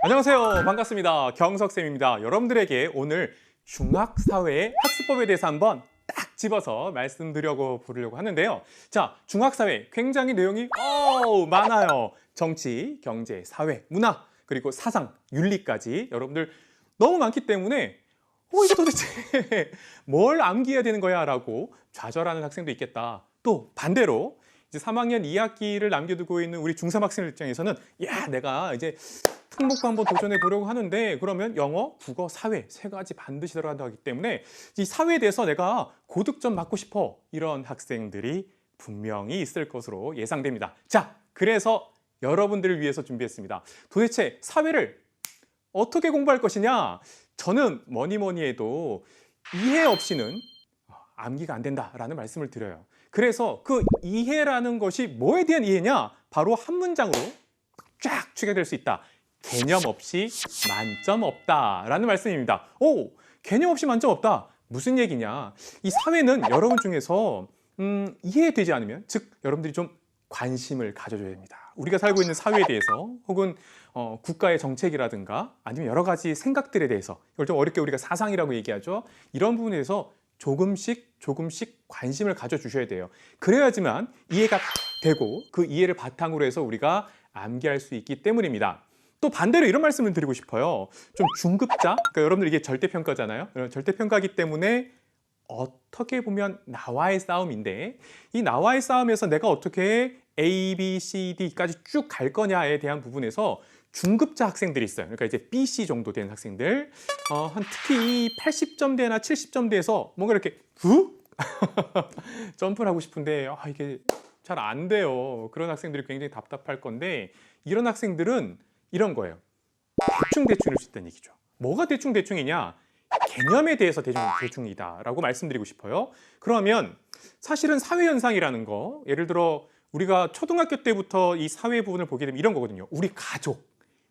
안녕하세요. 반갑습니다. 경석쌤입니다. 여러분들에게 오늘 중학사회 학습법에 대해서 한번 딱 집어서 말씀드리려고 부르려고 하는데요. 자, 중학사회 굉장히 내용이 어우, 많아요. 정치, 경제, 사회, 문화, 그리고 사상, 윤리까지 여러분들 너무 많기 때문에 어, 이거 도대체 뭘 암기해야 되는 거야? 라고 좌절하는 학생도 있겠다. 또 반대로 이제 3학년 2학기를 남겨두고 있는 우리 중3 학생들 입장에서는 야, 내가 이제 특목고 한번 도전해 보려고 하는데 그러면 영어, 국어, 사회 세 가지 반드시 들어간다 하기 때문에 이 사회에 대해서 내가 고득점 받고 싶어 이런 학생들이 분명히 있을 것으로 예상됩니다. 자, 그래서 여러분들을 위해서 준비했습니다. 도대체 사회를 어떻게 공부할 것이냐? 저는 뭐니 뭐니 해도 이해 없이는 암기가 안 된다라는 말씀을 드려요. 그래서 그 이해라는 것이 뭐에 대한 이해냐? 바로 한 문장으로 쫙 추격될 수 있다. 개념 없이 만점 없다라는 말씀입니다. 오, 개념 없이 만점 없다. 무슨 얘기냐? 이 사회는 여러분 중에서 음, 이해되지 않으면, 즉 여러분들이 좀 관심을 가져줘야 됩니다. 우리가 살고 있는 사회에 대해서 혹은 어, 국가의 정책이라든가 아니면 여러 가지 생각들에 대해서 이걸 좀 어렵게 우리가 사상이라고 얘기하죠. 이런 부분에 대해서 조금씩 조금씩 관심을 가져주셔야 돼요. 그래야지만 이해가 되고 그 이해를 바탕으로 해서 우리가 암기할 수 있기 때문입니다. 또 반대로 이런 말씀을 드리고 싶어요. 좀 중급자, 그러니까 여러분들 이게 절대평가잖아요. 어, 절대평가기 때문에 어떻게 보면 나와의 싸움인데 이 나와의 싸움에서 내가 어떻게 A, B, C, D까지 쭉 갈 거냐에 대한 부분에서 중급자 학생들이 있어요. 그러니까 이제 B, C 정도 되는 학생들. 어, 한 특히 이 80점대나 70점대에서 뭔가 이렇게 훅 점프를 하고 싶은데 아, 이게 잘 안 돼요. 그런 학생들이 굉장히 답답할 건데 이런 학생들은 이런 거예요. 대충 대충일 수 있다는 얘기죠. 뭐가 대충 대충이냐? 개념에 대해서 대충 대충이다 라고 말씀드리고 싶어요. 그러면 사실은 사회 현상이라는 거, 예를 들어 우리가 초등학교 때부터 이 사회 부분을 보게 되면 이런 거거든요. 우리 가족,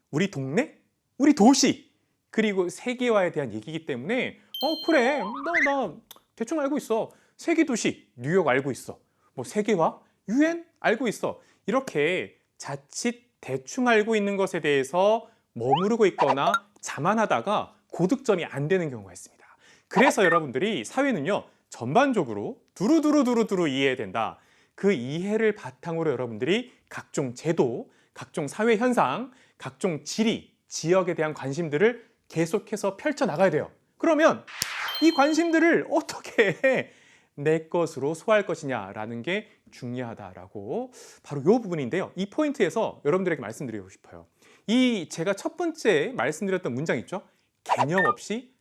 우리 동네, 우리 도시, 그리고 세계화에 대한 얘기이기 때문에 어 그래, 나나 대충 알고 있어. 세계 도시 뉴욕 알고 있어. 뭐 세계화, 유엔 알고 있어. 이렇게 자칫 대충 알고 있는 것에 대해서 머무르고 있거나 자만하다가 고득점이 안 되는 경우가 있습니다. 그래서 여러분들이 사회는요 전반적으로 두루두루두루두루 이해해야 된다. 그 이해를 바탕으로 여러분들이 각종 제도, 각종 사회 현상, 각종 지리, 지역에 대한 관심들을 계속해서 펼쳐 나가야 돼요. 그러면 이 관심들을 어떻게 내 것으로 소화할 것이냐라는 게 중요하다라고 바로 이 부분인데요. 이 포인트에서 여러분들에게 말씀드리고 싶어요. 이 제가 첫 번째 말씀드렸던 문장 있죠? 개념 없이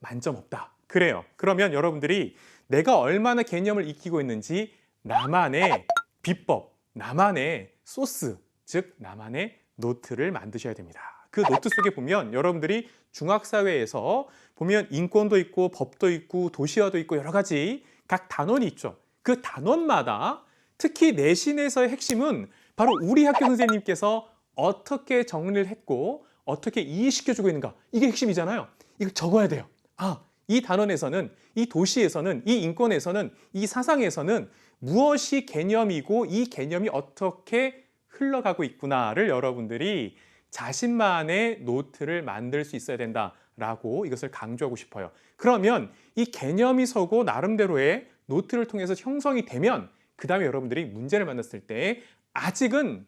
만점 없다. 그래요. 그러면 여러분들이 내가 얼마나 개념을 익히고 있는지 나만의 비법, 나만의 소스, 즉 나만의 노트를 만드셔야 됩니다. 그 노트 속에 보면 여러분들이 중학사회에서 보면 인권도 있고 법도 있고 도시화도 있고 여러 가지 각 단원이 있죠. 그 단원마다 특히 내신에서의 핵심은 바로 우리 학교 선생님께서 어떻게 정리를 했고 어떻게 이해시켜주고 있는가 이게 핵심이잖아요. 이걸 적어야 돼요. 아, 이 단원에서는 이 도시에서는 이 인권에서는 이 사상에서는 무엇이 개념이고 이 개념이 어떻게 흘러가고 있구나를 여러분들이 자신만의 노트를 만들 수 있어야 된다라고 이것을 강조하고 싶어요. 그러면 이 개념이 서고 나름대로의 노트를 통해서 형성이 되면 그 다음에 여러분들이 문제를 만났을 때 아직은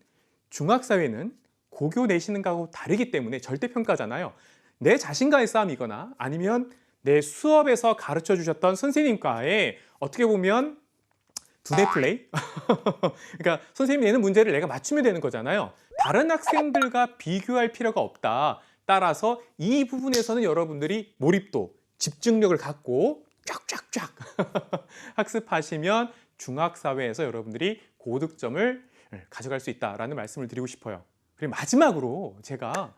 중학사회는 고교 내시는 거하고 다르기 때문에 절대평가잖아요. 내 자신과의 싸움이거나 아니면 내 수업에서 가르쳐 주셨던 선생님과의 어떻게 보면 두뇌 플레이? 그러니까 선생님이 내는 문제를 내가 맞추면 되는 거잖아요. 다른 학생들과 비교할 필요가 없다. 따라서 이 부분에서는 여러분들이 몰입도, 집중력을 갖고 쫙쫙쫙 학습하시면 중학사회에서 여러분들이 고득점을 가져갈 수 있다라는 말씀을 드리고 싶어요. 그리고 마지막으로 제가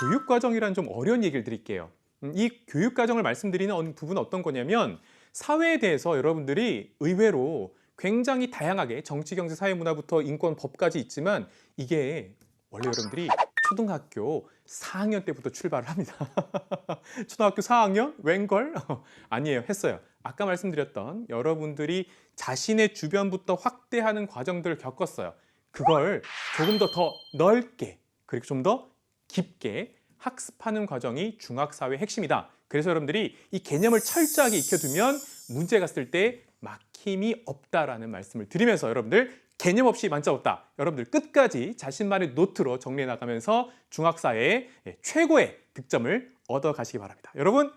교육과정이란 좀 어려운 얘기를 드릴게요. 음, 이 교육과정을 말씀드리는 부분은 어떤 거냐면 사회에 대해서 여러분들이 의외로 굉장히 다양하게 정치, 경제, 사회, 문화부터 인권, 법까지 있지만 이게 원래 여러분들이 초등학교 4학년 때부터 출발을 합니다. 초등학교 4학년? 웬걸? 아니에요. 했어요. 아까 말씀드렸던 여러분들이 자신의 주변부터 확대하는 과정들을 겪었어요. 그걸 조금 더 더 넓게 그리고 좀 더 깊게 학습하는 과정이 중학사회 핵심이다. 그래서 여러분들이 이 개념을 철저하게 익혀두면 문제 갔을 때 막힘이 없다라는 말씀을 드리면서 여러분들 개념 없이 만짜 없다. 여러분들 끝까지 자신만의 노트로 정리해 나가면서 중학사회의 최고의 득점을 얻어 가시기 바랍니다. 여러분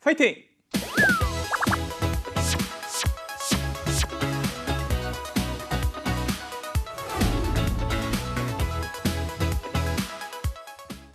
파이팅!